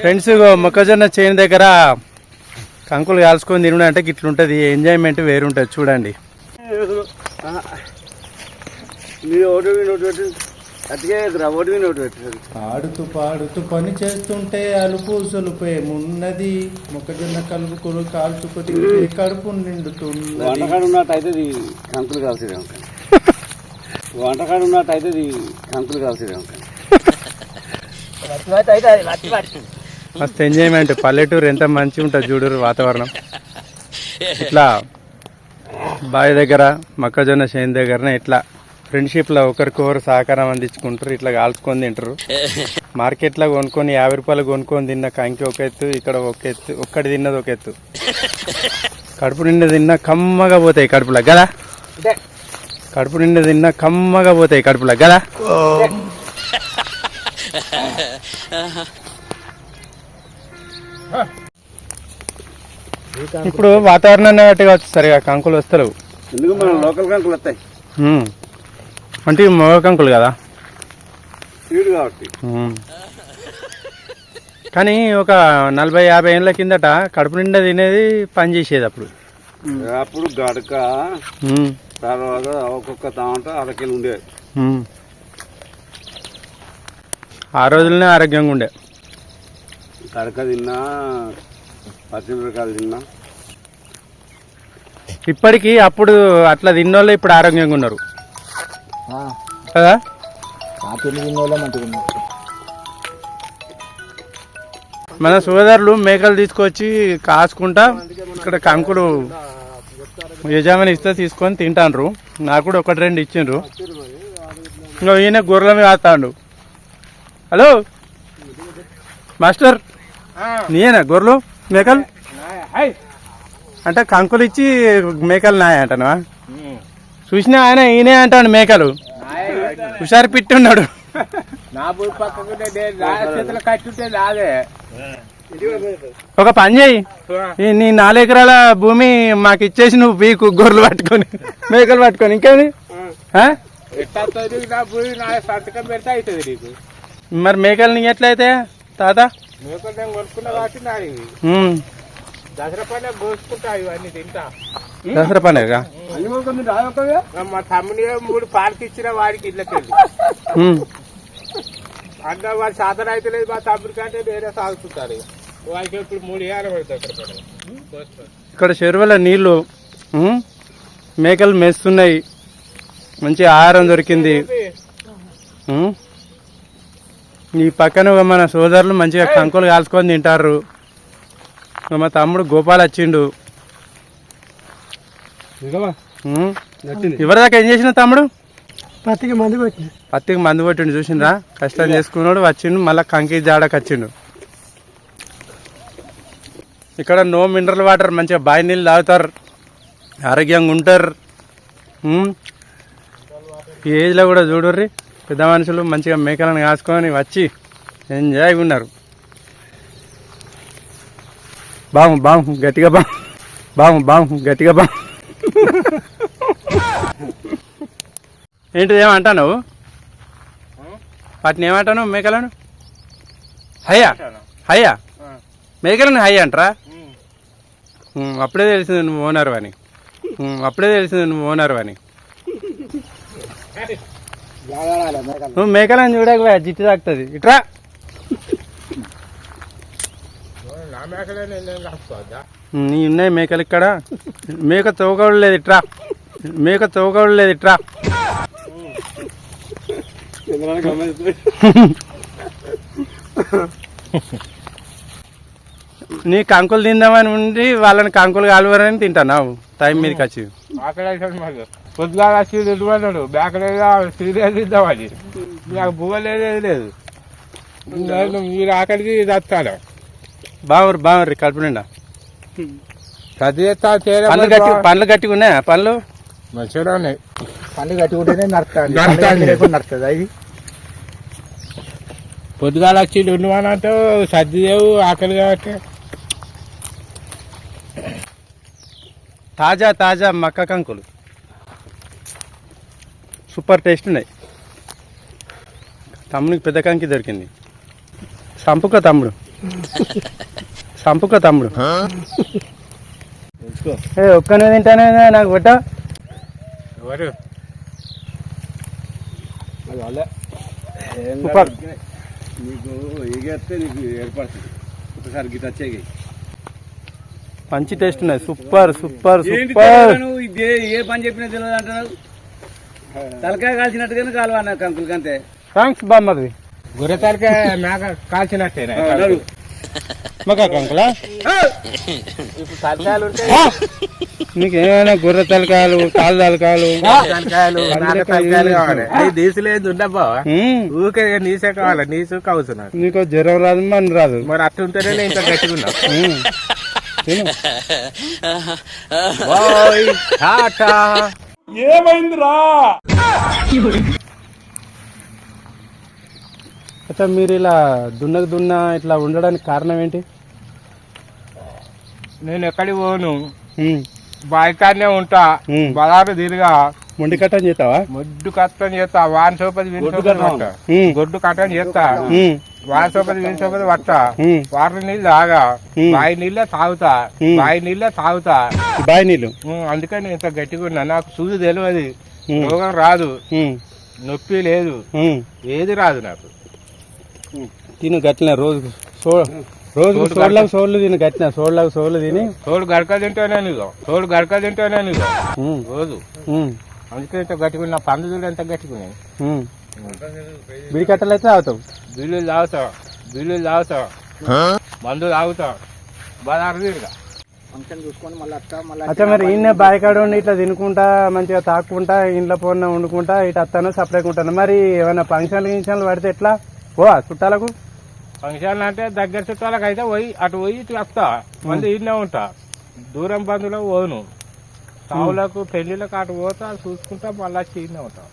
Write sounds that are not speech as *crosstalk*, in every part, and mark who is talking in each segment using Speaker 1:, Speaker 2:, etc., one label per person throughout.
Speaker 1: Friends మొక్కజొన్న చేను దగ్గర కంకులు కాల్చుకొని తినడం అంటే ఇట్లుంటుంది ఎంజాయ్మెంట్ వేరుంటుంది. చూడండి.
Speaker 2: పెట్టారు
Speaker 1: పాడుతూ పాడుతూ పని చేస్తుంటే అలుపు సొలుపే మున్నది. మొక్కజొన్న కలుపుకొని కాల్చుకొని కడుపు నిండుతున్నది.
Speaker 2: వంటకాడు ఉన్నట్టయితే ఇది కంకులు కాల్చేదే ఉంటాయి. *laughs* వంటకాడు ఉన్నట్టయితే కంకులు కాల్చేదే ఉంటాయి.
Speaker 1: మస్తు ఎంజాయ్మెంట్ పల్లెటూరు ఎంత మంచిగా ఉంటుంది చూడరు వాతావరణం. ఇట్లా బావి దగ్గర మొక్కజొన్న చేను దగ్గరనే ఇట్లా ఫ్రెండ్షిప్లో ఒకరికొకరు సహకారం అందించుకుంటారు ఇట్లా కాల్చుకొని తింటారు. మార్కెట్లో కొనుక్కొని యాభై రూపాయలు కొనుక్కొని తిన్న కంకి ఒక ఎత్తు ఇక్కడ ఒక ఎత్తు ఒక్కటి తిన్నది ఒక ఎత్తు. కడుపు నిండా తిన్నా కమ్మగా పోతాయి కడుపులో గదా? కడుపు నిండా తిన్నా కమ్మగా పోతాయి కడుపులో గదా? ఇప్పుడు వాతావరణాన్ని బట్టి కావచ్చు సరిగా కంకులు వస్తలేవు
Speaker 2: ఎందుకు మన లోకల్ కంకులు వస్తాయి.
Speaker 1: అంటే మగ కంకులు కదా
Speaker 2: కాబట్టి.
Speaker 1: కానీ ఒక నలభై యాభై ఏళ్ళ కిందట కడుపు నిండా తినేది పని చేసేది అప్పుడు
Speaker 2: అప్పుడు గడక. తర్వాత ఒక్కొక్క తామంట అరకెళ్ళి ఉండేది.
Speaker 1: ఆ రోజులనే ఆరోగ్యంగా ఉండే.
Speaker 2: గడక తిన్నా పచ్చిమిరకాయలు తిన్నా.
Speaker 1: ఇప్పటికీ అప్పుడు అట్లా తిన్నోళ్ళు ఇప్పుడు ఆరోగ్యంగా ఉన్నారు. కదా? మన సోదరులు మేకలు తీసుకొచ్చి కాసుకుంటా ఇక్కడ కంకులు యజమాని ఇస్తే తీసుకొని తింటాండ్రు. నాకు కూడా ఒకటి రెండు ఇచ్చిండ్రు. ఇంకా ఈయన గొర్రెల మీద హలో. మాస్టర్ నీయేనా? గొర్రెలు? మేకలు? అంటే కంకులు ఇచ్చి మేకలు నాయ అంటాను చూసినా ఆయన ఈయనే అంటాడు మేకలు. హుషారు పిట్టి ఉన్నాడు ఒక పని చేయి. నీ నాలుగు ఎకరాల భూమి మాకు ఇచ్చేసి నువ్వు పీకు గొర్రెలు పట్టుకొని మేకలు పట్టుకొని ఇంకేమి?
Speaker 3: నీకు
Speaker 1: మరి మేకలు నీ ఎట్లయితే తాత?
Speaker 3: మీకు నేను కొనుక్కున్నా కాబట్టి నాది. దసరా పండుగ కోసుకుంటా ఇవన్నీ తింటా.
Speaker 1: దసరా పండుగ
Speaker 3: మా తమ్ముని మూడు పాలకి ఇచ్చిన వాడికి ఇళ్ళకెళ్ళి. అన్న వాడు సాధన అయితే లేదు మా తమ్ముడి కంటే నేనే సాగుతుంటారు. వాడికి ఇప్పుడు మూడు ఏళ్ళ పడుతుంది అక్కడ పండుగ.
Speaker 1: ఇక్కడ చెరువుల నీళ్ళు మేకలు మేస్తున్నాయి. మంచి ఆహారం దొరికింది. ఈ పక్కన మన సోదరులు మంచిగా కంకులు కాల్చుకొని తింటారు. మా తమ్ముడు గోపాల్ వచ్చిండు. ఉమ్. ఇవరిదాకా ఏం చేసిన తమ్ముడు?
Speaker 4: పత్తికి మందు కొట్టిన
Speaker 1: పత్తికి మందు కొట్టిండు చూసిండ్రా? కష్టం చేసుకున్నాడు వచ్చిండు మళ్ళీ కంకి జాడకు వచ్చిండు. ఇక్కడ నో మినరల్ వాటర్ మంచిగా బావి నీళ్ళు తాగుతారు. ఆరోగ్యంగా ఉంటారు. ఈ ఏజ్లో కూడా చూడుర్రి. పెద్ద మనుషులు మంచిగా మేకలను కాసుకొని వచ్చి ఎంజాయ్గా ఉన్నారు. బాము బాము గట్టిగా బాము బాము బాము గట్టిగా బాగు ఏంటిది ఏమంటావు వాటిని ఏమంటాను మేకలను? హయ్యా హయ్యా మేకలను హయ్యా అంటారా? అప్పుడే తెలిసింది నువ్వు ఓనర్ అని. అప్పుడే తెలిసింది నువ్వు ఓనర్ అని. నువ్వు మేకలను చూడకపోయా జిట్టి తాకుతుంది. ఇట్రా.
Speaker 3: నీ
Speaker 1: ఉన్నాయి మేకలు ఇక్కడ. మేక తోకడు లేదు ఇట్రా. మేక తోకడు లేదు ఇట్రా. నీ కంకులు తిందామని ఉండి వాళ్ళని కంకులు కాలువరని తింటాను టైం మీదకి వచ్చి.
Speaker 3: పొద్దుగా వచ్చి తింటున్నాడు మేకలేదా సీరియస్ ఇద్దామని నాకు బువ్వ లేదు ఏది లేదు. నేను మీరు ఆకలికి చస్తాను
Speaker 1: బాగురు బాగుర్రి కడుపు నిండా
Speaker 3: కథ చేస్తా
Speaker 1: పండ్లు గట్టి పండ్లు గట్టిగా ఉన్నాయా? పండ్లు?
Speaker 3: మంచిగా ఉన్నాయి.
Speaker 4: పండు కట్టుకుంటేనే నడుస్తుంది
Speaker 3: నడుస్తుంది.
Speaker 4: లేకుండా నడుస్తుంది అది
Speaker 3: పొద్దుగాల వచ్చి ఉండమని అంటే సర్ది లేవు ఆకలి కాబట్టి.
Speaker 1: తాజా తాజా మక్క కంకులు. సూపర్ టేస్ట్ ఉన్నాయి. తమ్మునికి పెద్ద కంకి దొరికింది. సంపుక తమ్ముడు. చంపుకో తమ్ముడు. ఏ ఒక్కనే తింటానే నాకు పెట్ట.
Speaker 3: ఎవరు? అది వాళ్ళే.
Speaker 1: సూపర్.
Speaker 2: నీకు ఎగేస్తే నీకు ఏర్పడుతుంది. ఒకసారి గిట్ వచ్చేగి
Speaker 1: మంచి టేస్ట్ ఉన్నది సూపర్ సూపర్ సూపర్.
Speaker 2: ఏ పని చెప్పినా తెలియదు అంటున్నావు? తలకాయ కాల్చినట్టుగానే కాలువా కంకులకి అంతే
Speaker 1: థ్యాంక్స్ బామ్మది.
Speaker 3: గొర్రె తలకాయ మేక.
Speaker 1: మకా కంకులా
Speaker 3: ఇప్పుడు తలకాయలు ఉంటే
Speaker 1: నీకు ఏమైనా గుర్ర తలకాయలు కాలు తలకాయలు?
Speaker 3: నీసులేదు ఊకే నీసే కావాలి నీసు కవుసు నాకు.
Speaker 1: జ్వరం రాదు మన రాదు.
Speaker 3: మరి అట్లా ఉంటేనే నేను ఇంత గట్టిగా ఉన్నా.
Speaker 1: అచ్చా మీరు ఇలా దున్నకు దున్న ఇట్లా ఉండడానికి కారణం ఏంటి?
Speaker 3: నేను ఎక్కడికి పోను.
Speaker 1: ఉమ్,
Speaker 3: బాయికాడనే ఉంటా.
Speaker 1: ఉమ్.
Speaker 3: బలారు తిరిగా.
Speaker 1: మొండి కట్టం చేస్తావా?
Speaker 3: ముడ్డు కట్టం చేస్తా. వాన్ సోపది విని
Speaker 2: గొడ్డు
Speaker 3: సోపది
Speaker 2: కట్టం.
Speaker 3: పట్ట
Speaker 1: ఉమ్,
Speaker 3: గొడ్డు కట్టం చేస్తా.
Speaker 1: ఉమ్,
Speaker 3: వాన్ సోపది విని పట్ట. వాటర్ నీళ్ళు తాగా. బావి నీళ్ళే తాగుతా. బావి నీళ్ళే తాగుతా.
Speaker 1: బావి నీళ్ళు.
Speaker 3: అందుకని ఇంత గట్టిగా ఉన్నా. నాకు సూది తెలియదు రోగం రాదు. నొప్పి లేదు. ఏది రాదు నాకు.
Speaker 1: తిను గట్టిన రోజు రోజు సోళ్ళకు సోళ్ళు తిను గట్టిన. సోళ్ళకు సోళ్ళు తిని.
Speaker 3: తోడు గడక తింటేనే నీకు. తోడు గడక తింటేనే నీకు. రోజు. అందుకే ఇంత గట్టిగా ఉన్నా. పండు చూడు ఎంత గట్టిగా.
Speaker 1: బిడి కట్టలు అయితే తాగుతావు
Speaker 3: బిల్లు తాగుతా బిల్లు తాగుతా. మందు తాగుతా. బదారు తిరిగా
Speaker 4: ఫంక్షన్ చూసుకొని మళ్ళీ అత్త మళ్ళీ
Speaker 1: అచ్చా మరి ఈయన బాయికాడ ఉండి ఇట్లా తినుకుంటా మంచిగా తాక్కుంటా ఇంట్లో పోన్న వండుకుంటా ఇటు అత్తాను సపరేట్ ఉంటాను. మరి ఏమైనా ఫంక్షన్లు గింక్షన్లు పడితే ఎట్లా? ఓ చుట్టాలకు?
Speaker 3: ఫంక్షన్ అంటే దగ్గర చుట్టాలకు అయితే పోయి అటు పోయి ఇటు వస్తా. మళ్ళీ ఈయనే ఉంటా. దూరం బంధువులకు పోను. సావులకు పెళ్ళిళ్ళకు అటు పోతా చూసుకుంటా మళ్ళీ వచ్చి ఈయనే ఉంటా.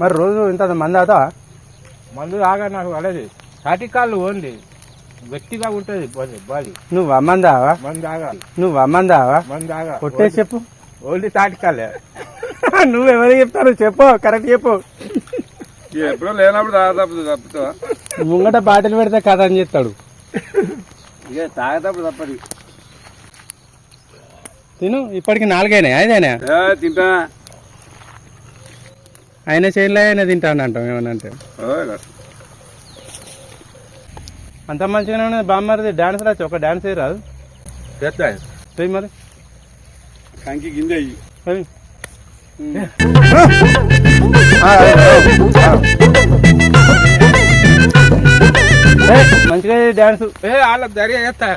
Speaker 1: మరి రోజు ఇంత మంది అవుతావా
Speaker 3: మందు తాగా నాకు వలది కాళ్ళు ఓన్లీ గట్టిగా ఉంటుంది బాడీ బాడీ.
Speaker 1: నువ్వు అమ్మందావా
Speaker 3: మందు తాగా.
Speaker 1: నువ్వు అమ్మందావా
Speaker 3: మందు తాగా.
Speaker 1: కొట్టేసి చెప్పు.
Speaker 3: ఓన్లీ తాటికాలే *laughs*
Speaker 1: నువ్వు ఎవరికి చెప్తారు చెప్పు కరెక్ట్ చెప్పు.
Speaker 2: ఎప్పుడో లేనప్పుడు తాగేటప్పుడు తప్పుతావా?
Speaker 1: ముంగట బాటిల్ పెడితే కథ అని చెప్తాడు.
Speaker 2: ఇక తాగేటప్పుడు తప్పది.
Speaker 1: తిను ఇప్పటికి నాలుగైనా ఐదేనా
Speaker 2: ఏ, తింటా.
Speaker 1: ఆయన చేయలే ఆయన తింటాను అంటాం ఏమన్నా అంటే అంత మంచిగానే ఉన్నది. బామ్మరిది డాన్స్ రాచ్చు ఒక డాన్స్ రాదు. మరి?
Speaker 2: కంకి గింజ
Speaker 1: మంచిగా డాన్స్
Speaker 3: ఏ వాళ్ళ చేస్తా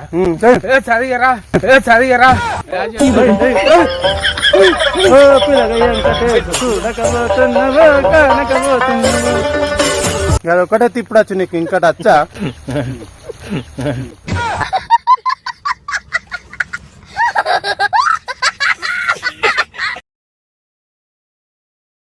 Speaker 1: చెయ్యి.
Speaker 3: ఏ చదిగరా ఏ చదిగరా.
Speaker 1: అదొక్కటే తిప్పుడు వచ్చు నీకు ఇంకటి వచ్చా